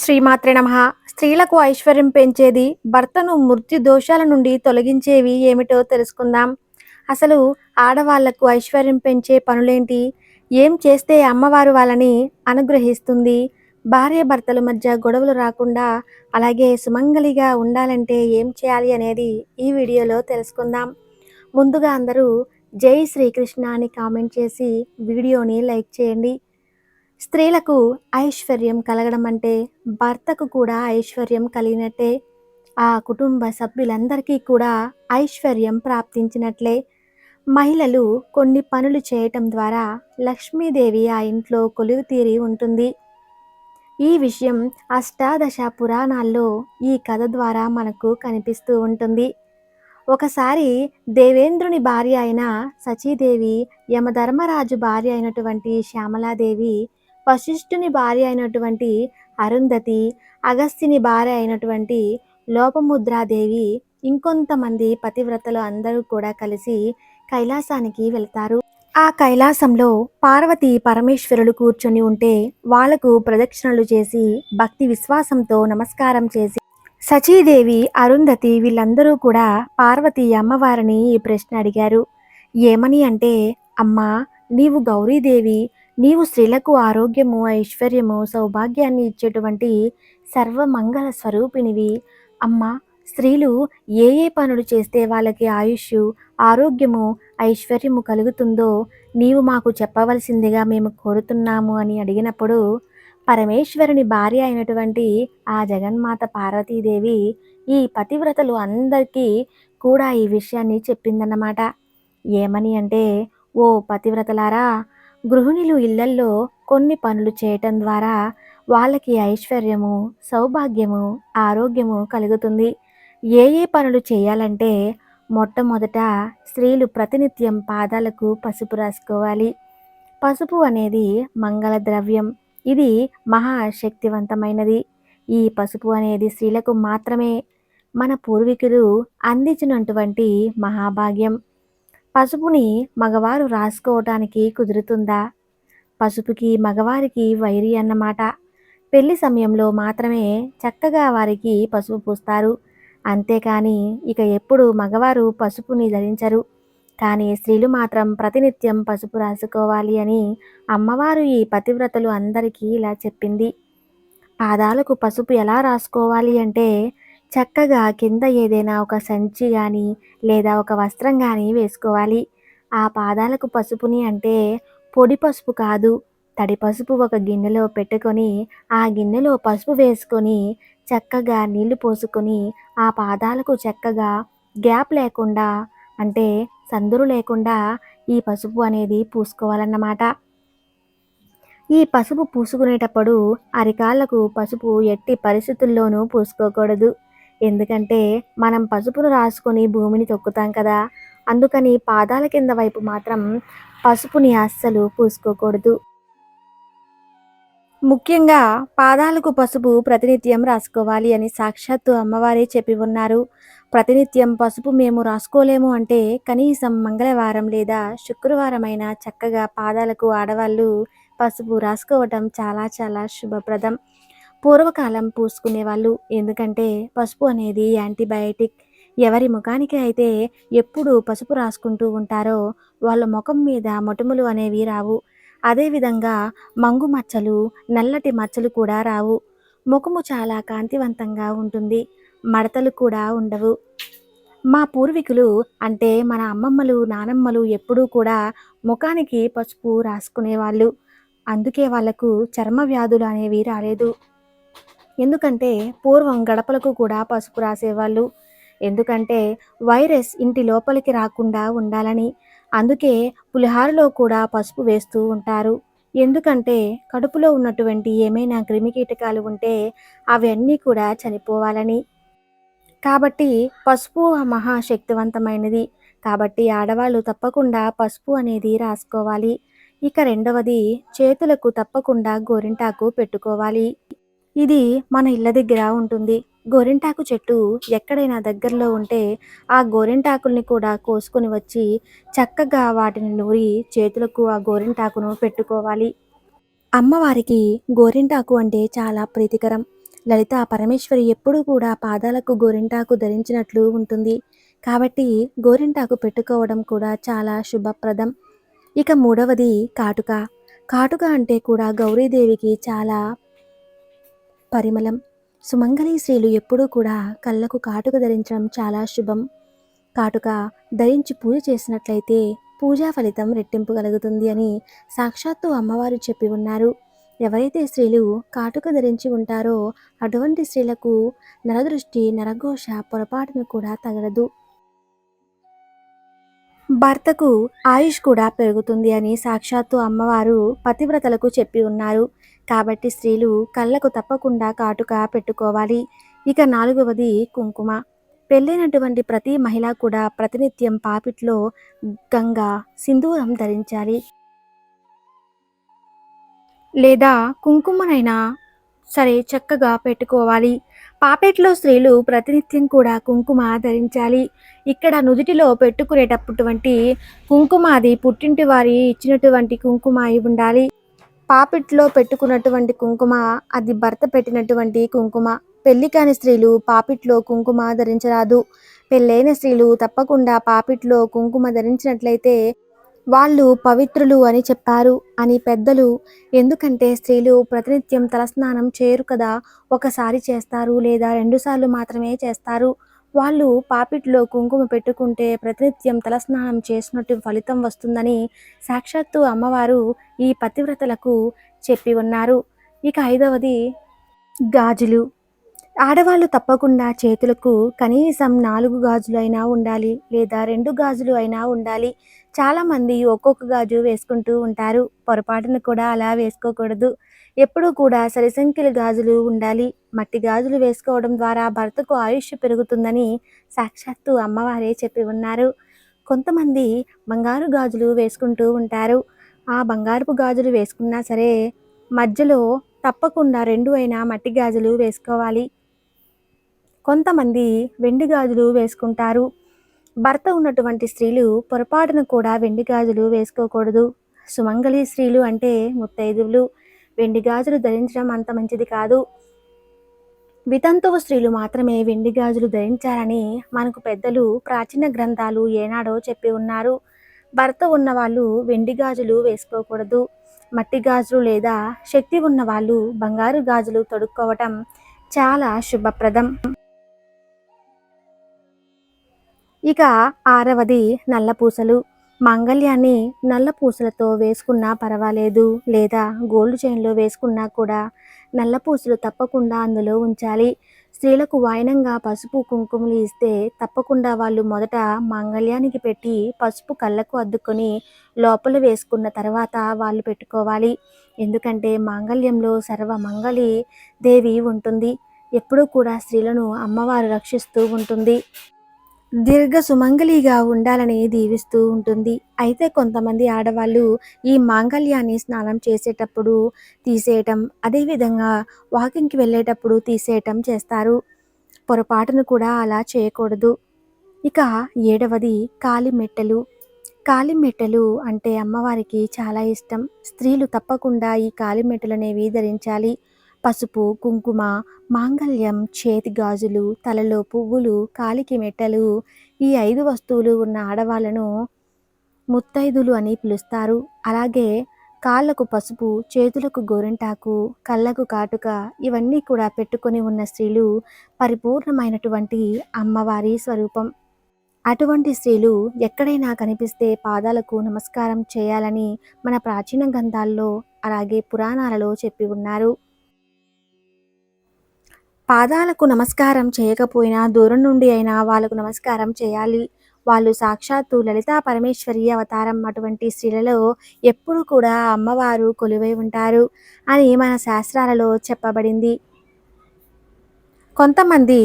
శ్రీమాత్రే నమ. స్త్రీలకు ఐశ్వర్యం పెంచేది భర్తను మృత్యు దోషాల నుండి తొలగించేవి ఏమిటో తెలుసుకుందాం. అసలు ఆడవాళ్ళకు ఐశ్వర్యం పెంచే పనులేంటి? ఏం చేస్తే అమ్మవారు వాళ్ళని అనుగ్రహిస్తుంది? భార్య భర్తల మధ్య గొడవలు రాకుండా అలాగే సుమంగలిగా ఉండాలంటే ఏం చేయాలి అనేది ఈ వీడియోలో తెలుసుకుందాం. ముందుగా అందరూ జై శ్రీకృష్ణ అని కామెంట్ చేసి వీడియోని లైక్ చేయండి. స్త్రీలకు ఐశ్వర్యం కలగడం అంటే భర్తకు కూడా ఐశ్వర్యం కలిగినట్టే ఆ కుటుంబ సభ్యులందరికీ కూడా ఐశ్వర్యం ప్రాప్తించినట్లే. మహిళలు కొన్ని పనులు చేయటం ద్వారా లక్ష్మీదేవి ఆ ఇంట్లో కొలువు తీరి ఉంటుంది. ఈ విషయం అష్టాదశ పురాణాల్లో ఈ కథ ద్వారా మనకు కనిపిస్తూ ఉంటుంది. ఒకసారి దేవేంద్రుని భార్య అయిన సచీదేవి యమధర్మరాజు భార్య అయినటువంటి శ్యామలాదేవి వశిష్ఠుని భార్య అయినటువంటి అరుంధతి అగస్తిని భార్య అయినటువంటి లోపముద్రాదేవి ఇంకొంతమంది పతివ్రతలు అందరూ కూడా కలిసి కైలాసానికి వెళ్తారు. ఆ కైలాసంలో పార్వతి పరమేశ్వరులు కూర్చొని ఉంటే వాళ్ళకు ప్రదక్షిణలు చేసి భక్తి విశ్వాసంతో నమస్కారం చేసి సచీదేవి అరుంధతి వీళ్ళందరూ కూడా పార్వతి అమ్మవారిని ఈ ప్రశ్న అడిగారు. ఏమని అంటే అమ్మా నీవు గౌరీదేవి నీవు స్త్రీలకు ఆరోగ్యము ఐశ్వర్యము సౌభాగ్యాన్ని ఇచ్చేటువంటి సర్వమంగళ స్వరూపినివి అమ్మ స్త్రీలు ఏ ఏ పనులు చేస్తే వాళ్ళకి ఆయుష్ ఆరోగ్యము ఐశ్వర్యము కలుగుతుందో నీవు మాకు చెప్పవలసిందిగా మేము కోరుతున్నాము అని అడిగినప్పుడు పరమేశ్వరుని భార్య అయినటువంటి ఆ జగన్మాత పార్వతీదేవి ఈ పతివ్రతలు అందరికీ కూడా ఈ విషయాన్ని చెప్పిందన్నమాట. ఏమని అంటే ఓ పతివ్రతలారా గృహిణులు ఇళ్ళల్లో కొన్ని పనులు చేయటం ద్వారా వాళ్ళకి ఐశ్వర్యము సౌభాగ్యము ఆరోగ్యము కలుగుతుంది. ఏ ఏ పనులు చేయాలంటే మొట్టమొదట స్త్రీలు ప్రతినిత్యం పాదాలకు పసుపు రాసుకోవాలి. పసుపు అనేది మంగళ ద్రవ్యం ఇది మహాశక్తివంతమైనది ఈ పసుపు అనేది స్త్రీలకు మాత్రమే. మన పూర్వీకులు అందించినటువంటి మహాభాగ్యం. పసుపుని మగవారు రాసుకోవటానికి కుదురుతుందా? పసుపుకి మగవారికి వైరి అన్నమాట. పెళ్ళి సమయంలో మాత్రమే చక్కగా వారికి పసుపు పూస్తారు. అంతేకాని ఇక ఎప్పుడు మగవారు పసుపుని ధరించరు. కానీ స్త్రీలు మాత్రం ప్రతినిత్యం పసుపు రాసుకోవాలి అని అమ్మవారు ఈ పతివ్రతలు అందరికీ ఇలా చెప్పింది. పాదాలకు పసుపు ఎలా రాసుకోవాలి అంటే చక్కగా కింద ఏదైనా ఒక సంచి కానీ లేదా ఒక వస్త్రం కానీ వేసుకోవాలి. ఆ పాదాలకు పసుపుని అంటే పొడి పసుపు కాదు. తడి పసుపు ఒక గిన్నెలో పెట్టుకొని ఆ గిన్నెలో పసుపు వేసుకొని చక్కగా నీళ్ళు పోసుకొని ఆ పాదాలకు చక్కగా గ్యాప్ లేకుండా అంటే సందురు లేకుండా ఈ పసుపు అనేది పూసుకోవాలన్నమాట. ఈ పసుపు పూసుకునేటప్పుడు అరికాళ్ళకు పసుపు ఎట్టి పరిస్థితుల్లోనూ పూసుకోకూడదు. ఎందుకంటే మనం పసుపును రాసుకొని భూమిని తొక్కుతాం కదా. అందుకని పాదాల కింద వైపు మాత్రం పసుపుని అస్సలు పూసుకోకూడదు. ముఖ్యంగా పాదాలకు పసుపు ప్రతినిత్యం రాసుకోవాలి అని సాక్షాత్తు అమ్మవారే చెప్పి ఉన్నారు. ప్రతినిత్యం పసుపు మేము రాసుకోలేము అంటే కనీసం మంగళవారం లేదా శుక్రవారం అయినా చక్కగా పాదాలకు ఆడవాళ్ళు పసుపు రాసుకోవటం చాలా చాలా శుభప్రదం. పూర్వకాలం పూసుకునేవాళ్ళు. ఎందుకంటే పసుపు అనేది యాంటీబయాటిక్. ఎవరి ముఖానికి అయితే ఎప్పుడు పసుపు రాసుకుంటూ ఉంటారో వాళ్ళ ముఖం మీద మొటిములు అనేవి రావు. అదేవిధంగా మంగు మచ్చలు నల్లటి మచ్చలు కూడా రావు. ముఖము చాలా కాంతివంతంగా ఉంటుంది. మడతలు కూడా ఉండవు. మా పూర్వీకులు అంటే మన అమ్మమ్మలు నానమ్మలు ఎప్పుడూ కూడా ముఖానికి పసుపు రాసుకునేవాళ్ళు. అందుకే వాళ్ళకు చర్మ వ్యాధులు అనేవి రాలేదు. ఎందుకంటే పూర్వం గడపలకు కూడా పసుపు రాసేవాళ్ళు. ఎందుకంటే వైరస్ ఇంటి లోపలికి రాకుండా ఉండాలని. అందుకే పులిహారలో కూడా పసుపు వేస్తూ ఉంటారు. ఎందుకంటే కడుపులో ఉన్నటువంటి ఏమైనా క్రిమికీటకాలు ఉంటే అవన్నీ కూడా చనిపోవాలని. కాబట్టి పసుపు మహాశక్తివంతమైనది. కాబట్టి ఆడవాళ్ళు తప్పకుండా పసుపు అనేది రాసుకోవాలి. ఇక రెండవది చేతులకు తప్పకుండా గోరింటాకు పెట్టుకోవాలి. ఇది మన ఇళ్ళ దగ్గర ఉంటుంది. గోరింటాకు చెట్టు ఎక్కడైనా దగ్గరలో ఉంటే ఆ గోరింటాకుల్ని కూడా కోసుకొని వచ్చి చక్కగా వాటిని నూరి చేతులకు ఆ గోరింటాకును పెట్టుకోవాలి. అమ్మవారికి గోరింటాకు అంటే చాలా ప్రీతికరం. లలిత పరమేశ్వరి ఎప్పుడూ కూడా పాదాలకు గోరింటాకు ధరించినట్లు ఉంటుంది. కాబట్టి గోరింటాకు పెట్టుకోవడం కూడా చాలా శుభప్రదం. ఇక మూడవది కాటుక. కాటుక అంటే కూడా గౌరీదేవికి చాలా పరిమళం. సుమంగళి స్త్రీలు ఎప్పుడూ కూడా కళ్ళకు కాటుక ధరించడం చాలా శుభం. కాటుక ధరించి పూజ చేసినట్లయితే పూజా ఫలితం రెట్టింపు కలుగుతుంది అని సాక్షాత్తు అమ్మవారు చెప్పి ఉన్నారు. ఎవరైతే స్త్రీలు కాటుక ధరించి ఉంటారో అటువంటి స్త్రీలకు నరదృష్టి నరఘోష పొరపాటును కూడా తగలదు. భర్తకు ఆయుష్ కూడా పెరుగుతుంది అని సాక్షాత్తు అమ్మవారు పతివ్రతలకు చెప్పి ఉన్నారు. కాబట్టి స్త్రీలు కళ్ళకు తప్పకుండా కాటుక పెట్టుకోవాలి. ఇక నాలుగవది కుంకుమ. పెళ్ళైనటువంటి ప్రతి మహిళ కూడా ప్రతినిత్యం పాపిట్లో గంగా సింధూరం ధరించాలి. లేదా కుంకుమనైనా సరే చక్కగా పెట్టుకోవాలి. పాపేట్లో స్త్రీలు ప్రతినిత్యం కూడా కుంకుమ ధరించాలి. ఇక్కడ నుదుటిలో పెట్టుకునేటటువంటి కుంకుమ అది పుట్టింటి వారి ఇచ్చినటువంటి కుంకుమ అయి ఉండాలి. పాపిట్లో పెట్టుకున్నటువంటి కుంకుమ అది భర్త పెట్టినటువంటి కుంకుమ. పెళ్ళి కాని స్త్రీలు పాపిట్లో కుంకుమ ధరించరాదు. పెళ్ళైన స్త్రీలు తప్పకుండా పాపిట్లో కుంకుమ ధరించినట్లయితే వాళ్ళు పవిత్రులు అని చెప్పారు. అని పెద్దలు ఎందుకంటే స్త్రీలు ప్రతినిత్యం తలస్నానం చేయరు కదా ఒకసారి చేస్తారు లేదా రెండుసార్లు మాత్రమే చేస్తారు. వాళ్ళు పాపిట్లో కుంకుమ పెట్టుకుంటే ప్రతినిత్యం తలస్నానం చేసినట్టు ఫలితం వస్తుందని సాక్షాత్తు అమ్మవారు ఈ పతివ్రతలకు చెప్పి ఉన్నారు. ఇక ఐదవది గాజులు. ఆడవాళ్ళు తప్పకుండా చేతులకు కనీసం నాలుగు గాజులు అయినా ఉండాలి లేదా రెండు గాజులు అయినా ఉండాలి. చాలామంది ఒక్కొక్క గాజు వేసుకుంటూ ఉంటారు. పొరపాటును కూడా అలా వేసుకోకూడదు. ఎప్పుడూ కూడా సరిసంఖ్యల గాజులు ఉండాలి. మట్టి గాజులు వేసుకోవడం ద్వారా భర్తకు ఆయుష్ పెరుగుతుందని సాక్షాత్తు అమ్మవారే చెప్పి ఉన్నారు. కొంతమంది బంగారు గాజులు వేసుకుంటూ ఉంటారు. ఆ బంగారపు గాజులు వేసుకున్నా సరే మధ్యలో తప్పకుండా రెండు అయినా మట్టి గాజులు వేసుకోవాలి. కొంతమంది వెండి గాజులు వేసుకుంటారు. భర్త ఉన్నటువంటి స్త్రీలు పొరపాటును కూడా వెండి గాజులు వేసుకోకూడదు. సుమంగళి స్త్రీలు అంటే ముత్తైదువులు. వెండి గాజులు ధరించడం అంత మంచిది కాదు. వితంతువు స్త్రీలు మాత్రమే వెండి గాజులు ధరించాలని మనకు పెద్దలు ప్రాచీన గ్రంథాలు ఏనాడో చెప్పి ఉన్నారు. భర్త ఉన్నవాళ్ళు వెండి గాజులు వేసుకోకూడదు. మట్టి గాజులు లేదా శక్తి ఉన్న వాళ్ళు బంగారు గాజులు తొడుక్కోవటం చాలా శుభప్రదం. ఇక ఆరవది నల్లపూసలు మంగళ్యాన్ని నల్ల పూసలతో వేసుకున్నా పర్వాలేదు. లేదా గోల్డ్ చైన్లో వేసుకున్నా కూడా నల్ల పూసలు తప్పకుండా అందులో ఉంచాలి. స్త్రీలకు వాయనంగా పసుపు కుంకుమలు ఇస్తే తప్పకుండా వాళ్ళు మొదట మంగళ్యానికి పెట్టి పసుపు కళ్ళకు అద్దుకొని లోపల వేసుకున్న తర్వాత వాళ్ళు పెట్టుకోవాలి. ఎందుకంటే మాంగళ్యంలో సర్వ మంగళి దేవి ఉంటుంది. ఎప్పుడూ కూడా స్త్రీలను అమ్మవారు రక్షిస్తూ ఉంటుంది. దీర్ఘ సుమంగళిగా ఉండాలని దీవిస్తూ ఉంటుంది. అయితే కొంతమంది ఆడవాళ్ళు ఈ మాంగళ్యాన్ని స్నానం చేసేటప్పుడు తీసేయటం అదేవిధంగా వాకింగ్కి వెళ్ళేటప్పుడు తీసేయటం చేస్తారు. పొరపాటును కూడా అలా చేయకూడదు. ఇక ఏడవది కాలి కాలిమెట్టలు అంటే అమ్మవారికి చాలా ఇష్టం. స్త్రీలు తప్పకుండా ఈ కాలిమెట్టలు అనేవి ధరించాలి. పసుపు కుంకుమ మాంగళ్యం చేతి గాజులు తలలో పువ్వులు కాలికి మెట్టలు ఈ ఐదు వస్తువులు ఉన్న ఆడవాళ్ళను ముత్తైదులు అని పిలుస్తారు. అలాగే కాళ్ళకు పసుపు చేతులకు గోరింటాకు కళ్ళకు కాటుక ఇవన్నీ కూడా పెట్టుకొని ఉన్న స్త్రీలు పరిపూర్ణమైనటువంటి అమ్మవారి స్వరూపం. అటువంటి స్త్రీలు ఎక్కడైనా కనిపిస్తే పాదాలకు నమస్కారం చేయాలని మన ప్రాచీన గ్రంథాల్లో అలాగే పురాణాలలో చెప్పి ఉన్నారు. పాదాలకు నమస్కారం చేయకపోయినా దూరం నుండి అయినా వాళ్ళకు నమస్కారం చేయాలి. వాళ్ళు సాక్షాత్తు లలితా పరమేశ్వరి అవతారం అటువంటి స్త్రీలలో ఎప్పుడు కూడా అమ్మవారు కొలువై ఉంటారు అని మన శాస్త్రాలలో చెప్పబడింది. కొంతమంది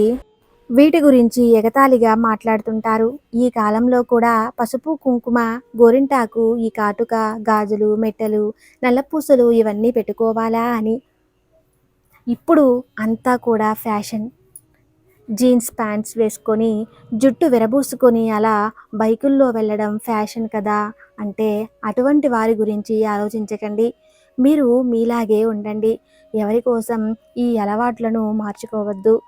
వీటి గురించి ఎగతాళిగా మాట్లాడుతుంటారు. ఈ కాలంలో కూడా పసుపు కుంకుమ గోరింటాకు ఈ కాటుక గాజులు మెట్టలు నల్లపూసలు ఇవన్నీ పెట్టుకోవాలా అని ఇప్పుడు అంతా కూడా ఫ్యాషన్. జీన్స్ ప్యాంట్స్ వేసుకొని జుట్టు విరబూసుకొని అలా బైకుల్లో వెళ్ళడం ఫ్యాషన్ కదా అంటే అటువంటి వారి గురించి ఆలోచించకండి. మీరు మీలాగే ఉండండి. ఎవరి కోసం ఈ అలవాట్లను మార్చుకోవద్దు.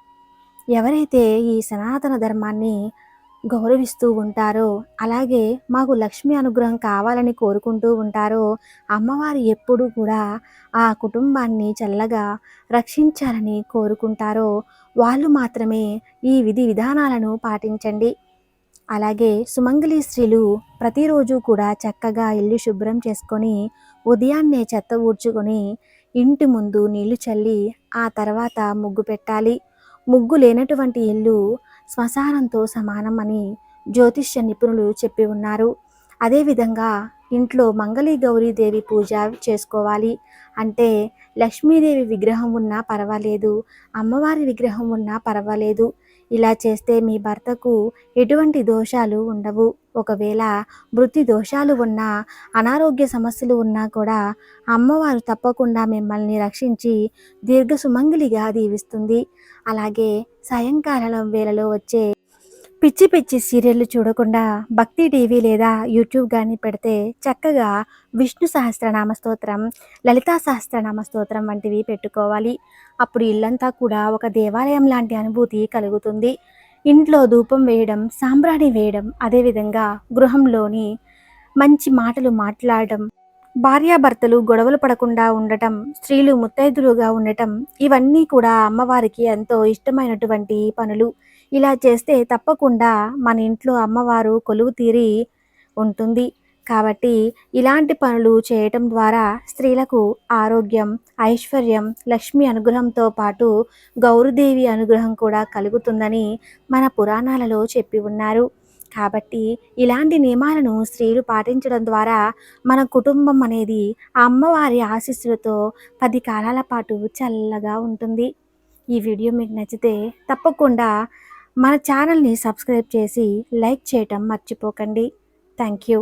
ఎవరైతే ఈ సనాతన ధర్మాన్ని గౌరవిస్తూ ఉంటారో అలాగే మాకు లక్ష్మి అనుగ్రహం కావాలని కోరుకుంటూ ఉంటారో అమ్మవారు ఎప్పుడూ కూడా ఆ కుటుంబాన్ని చల్లగా రక్షించాలని కోరుకుంటారో వాళ్ళు మాత్రమే ఈ విధి విధానాలను పాటించండి. అలాగే సుమంగళి స్త్రీలు ప్రతిరోజు కూడా చక్కగా ఇల్లు శుభ్రం చేసుకొని ఉదయాన్నే చెత్త ఊడ్చుకొని ఇంటి ముందు నీళ్ళు చల్లి ఆ తర్వాత ముగ్గు పెట్టాలి. ముగ్గు లేనటువంటి ఇల్లు శ్మశానంతో సమానం అని జ్యోతిష్య నిపుణులు చెప్పి ఉన్నారు. అదేవిధంగా ఇంట్లో మంగళీ గౌరీదేవి పూజ చేసుకోవాలి అంటే లక్ష్మీదేవి విగ్రహం ఉన్నా పర్వాలేదు అమ్మవారి విగ్రహం ఉన్నా పర్వాలేదు. ఇలా చేస్తే మీ భర్తకు ఎటువంటి దోషాలు ఉండవు. ఒకవేళ వృత్తి దోషాలు ఉన్నా అనారోగ్య సమస్యలు ఉన్నా కూడా అమ్మవారు తప్పకుండా మిమ్మల్ని రక్షించి దీర్ఘ సుమంగిలిగా దీవిస్తుంది. అలాగే సాయంకాలం వేళలో వచ్చే పిచ్చి పిచ్చి సీరియళ్ళు చూడకుండా భక్తి టీవీ లేదా యూట్యూబ్ కానీ పెడితే చక్కగా విష్ణు సహస్రనామ స్తోత్రం లలితా సహస్రనామ స్తోత్రం వంటివి పెట్టుకోవాలి. అప్పుడు ఇల్లంతా కూడా ఒక దేవాలయం లాంటి అనుభూతి కలుగుతుంది. ఇంట్లో ధూపం వేయడం సాంబ్రాణి వేయడం అదేవిధంగా గృహంలోని మంచి మాటలు మాట్లాడడం భార్యాభర్తలు గొడవలు పడకుండా ఉండటం స్త్రీలు ముత్తైదులుగా ఉండటం ఇవన్నీ కూడా అమ్మవారికి ఎంతో ఇష్టమైనటువంటి పనులు. ఇలా చేస్తే తప్పకుండా మన ఇంట్లో అమ్మవారు కొలువు తీరి ఉంటుంది. కాబట్టి ఇలాంటి పనులు చేయటం ద్వారా స్త్రీలకు ఆరోగ్యం ఐశ్వర్యం లక్ష్మి అనుగ్రహంతో పాటు గౌరుదేవి అనుగ్రహం కూడా కలుగుతుందని మన పురాణాలలో చెప్పి ఉన్నారు. కాబట్టి ఇలాంటి నియమాలను స్త్రీలు పాటించడం ద్వారా మన కుటుంబం అనేది ఆ అమ్మవారి ఆశీస్సులతో పది కాలాల పాటు చల్లగా ఉంటుంది. ఈ వీడియో మీకు నచ్చితే తప్పకుండా మన ఛానల్ని సబ్స్క్రైబ్ చేసి లైక్ చేయటం మర్చిపోకండి. Thank you.